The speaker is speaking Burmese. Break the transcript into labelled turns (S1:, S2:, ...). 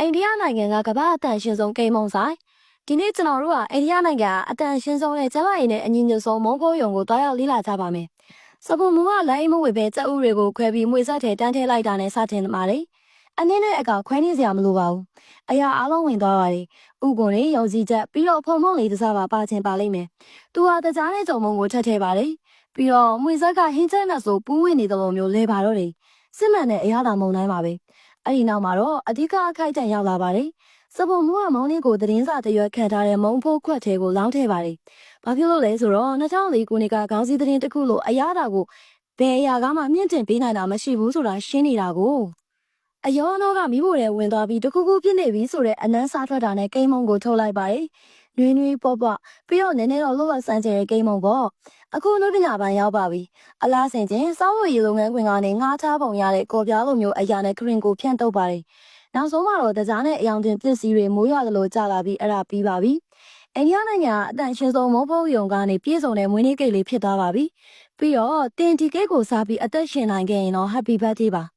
S1: အိန္ဒိယနိုင်ငံကကမ္ဘာအတန်ရှင်ဆုံးဂိမ်းမုံဆိုင်ဒီနေ့ကျွန်တော်တို့ကအိန္ဒိယနိုင်ငံကအတန်ရှင်ဆုံးနဲ့ကျမရင်နဲ့အညီညွတ်ဆုံးမုံကိုယုံကိုတွားရောက်လေ့လာကြပါမယ်။စပူမူကလိုင်းမဝေပဲစက်ဥတွေကိုခွဲပြီးမွေဆက်ထဲတန်းထဲလိုက်တာနဲ့စတင်ပါလေ။အနည်းနဲ့အကောင်ခွဲနေစရာမလိုပါဘူး။အရာအလုံးဝင်သွားပါလေ။ဥကွန်လေးယုံကြည်ချက်ပြီးတော့ဖုံဖုံလေးတစ်စားပါပါချင်ပါလိမ့်မယ်။သူဟာတကြားနဲ့ကြုံမုံကိုထက်ထဲပါလေ။ပြီးတော့မွေဆက်ကဟင်းချက်နဲ့ဆိုပူးဝင်နေတယ်လို့မျိုးလဲပါတော့တယ်။စစ်မှန်တဲ့အရာသာမုံတိုင်းပါပဲ။ အဲ့ဒီနောက်မှာတော့အဓိကအခိုက်အတန့်ရောက်လာပါတယ်။စပုံမူကမောင်လေးကိုသတင်းစာတရွက်ခံထားတဲ့မုံဖိုးခွက်ထဲကိုလောင်းထည့်ပါတယ်။ဘာဖြစ်လို့လဲဆိုတော့2004ခုနှစ်ကခေါင်းစည်းသတင်းတစ်ခုလို့အရာတာကိုဘယ်အရာကမှမြင့်တင်ပေးနိုင်တာမရှိဘူးဆိုတာရှင်းနေတာကိုအယောနောကမိဖို့တဲ့ဝင်သွားပြီးတခုခုဖြစ်နေပြီဆိုတဲ့အနန်းစားထွက်တာနဲ့ကိန်းမုံကိုထုတ်လိုက်ပါတယ်။ နွေးနွေးပေါ့ပေါ့ပြီးတော့နည်းနည်းတော့လှုပ်လှဆန်းကျဲတဲ့ကိန်းမုံပေါ့။အခုနှုတ်ပညာပိုင်းရောက်ပါပြီ။အလားဆင်ချင်းစောင်းဝေရီလုပ်ငန်းခွင်ကနေငှားချပုံရတဲ့ကော်ပြားလိုမျိုးအရာနဲ့ခရင်ကိုဖြန့်တုပ်ပါတယ်။နောက်ဆုံးမှာတော့တကြားနဲ့အယောင်တင်ပစ္စည်းတွေမိုးရွာသလိုကျလာပြီးအဲ့ဒါပြီးပါပြီ။အိန္ဒိယနိုင်ငံကအတန်ရှင်ဆုံးမုံဖုံးယုံကနေပြည်စုံတဲ့မွေးနေ့ကိတ်လေးဖြစ်သွားပါပြီ။ပြီးတော့တင်ဒီကိတ်ကိုစားပြီးအသက်ရှင်နိုင်ခဲ့ရင်တော့ happy birthday ပါ။